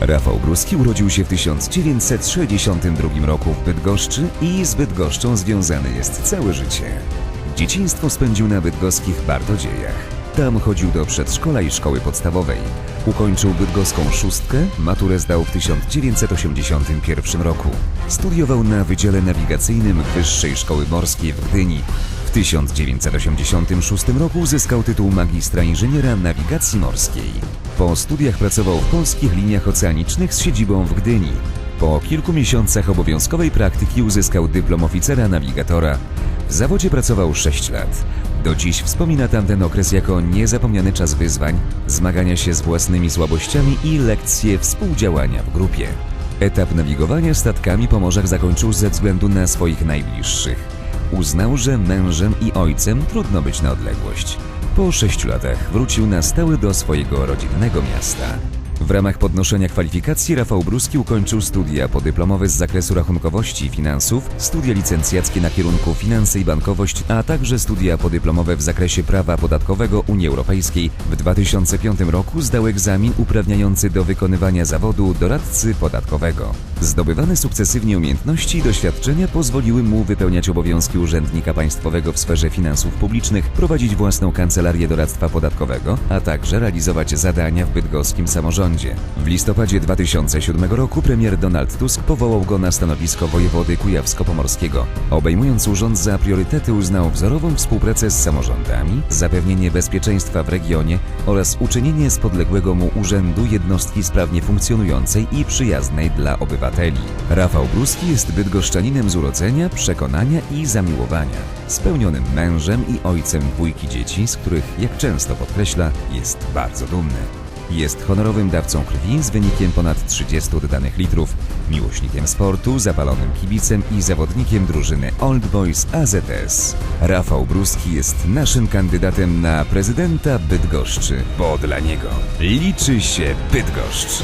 Rafał Bruski urodził się w 1962 roku w Bydgoszczy i z Bydgoszczą związany jest całe życie. Dzieciństwo spędził na bydgoskich Bardodziejach. Tam chodził do przedszkola i szkoły podstawowej. Ukończył bydgoską szóstkę, maturę zdał w 1981 roku. Studiował na Wydziale Nawigacyjnym Wyższej Szkoły Morskiej w Gdyni. W 1986 roku uzyskał tytuł magistra inżyniera nawigacji morskiej. Po studiach pracował w polskich liniach oceanicznych z siedzibą w Gdyni. Po kilku miesiącach obowiązkowej praktyki uzyskał dyplom oficera nawigatora. W zawodzie pracował 6 lat. Do dziś wspomina tamten okres jako niezapomniany czas wyzwań, zmagania się z własnymi słabościami i lekcje współdziałania w grupie. Etap nawigowania statkami po morzach zakończył ze względu na swoich najbliższych. Uznał, że mężem i ojcem trudno być na odległość. Po sześciu latach wrócił na stałe do swojego rodzinnego miasta. W ramach podnoszenia kwalifikacji Rafał Bruski ukończył studia podyplomowe z zakresu rachunkowości i finansów, studia licencjackie na kierunku finanse i bankowość, a także studia podyplomowe w zakresie prawa podatkowego Unii Europejskiej. W 2005 roku zdał egzamin uprawniający do wykonywania zawodu doradcy podatkowego. Zdobywane sukcesywnie umiejętności i doświadczenia pozwoliły mu wypełniać obowiązki urzędnika państwowego w sferze finansów publicznych, prowadzić własną kancelarię doradztwa podatkowego, a także realizować zadania w bydgoskim samorządzie. W listopadzie 2007 roku premier Donald Tusk powołał go na stanowisko wojewody kujawsko-pomorskiego. Obejmując urząd za priorytety uznał wzorową współpracę z samorządami, zapewnienie bezpieczeństwa w regionie oraz uczynienie z podległego mu urzędu jednostki sprawnie funkcjonującej i przyjaznej dla obywateli. Rafał Bruski jest bydgoszczaninem z urodzenia, przekonania i zamiłowania. Spełnionym mężem i ojcem dwójki dzieci, z których, jak często podkreśla, jest bardzo dumny. Jest honorowym dawcą krwi z wynikiem ponad 30 oddanych litrów, miłośnikiem sportu, zapalonym kibicem i zawodnikiem drużyny Old Boys AZS. Rafał Bruski jest naszym kandydatem na prezydenta Bydgoszczy, bo dla niego liczy się Bydgoszcz.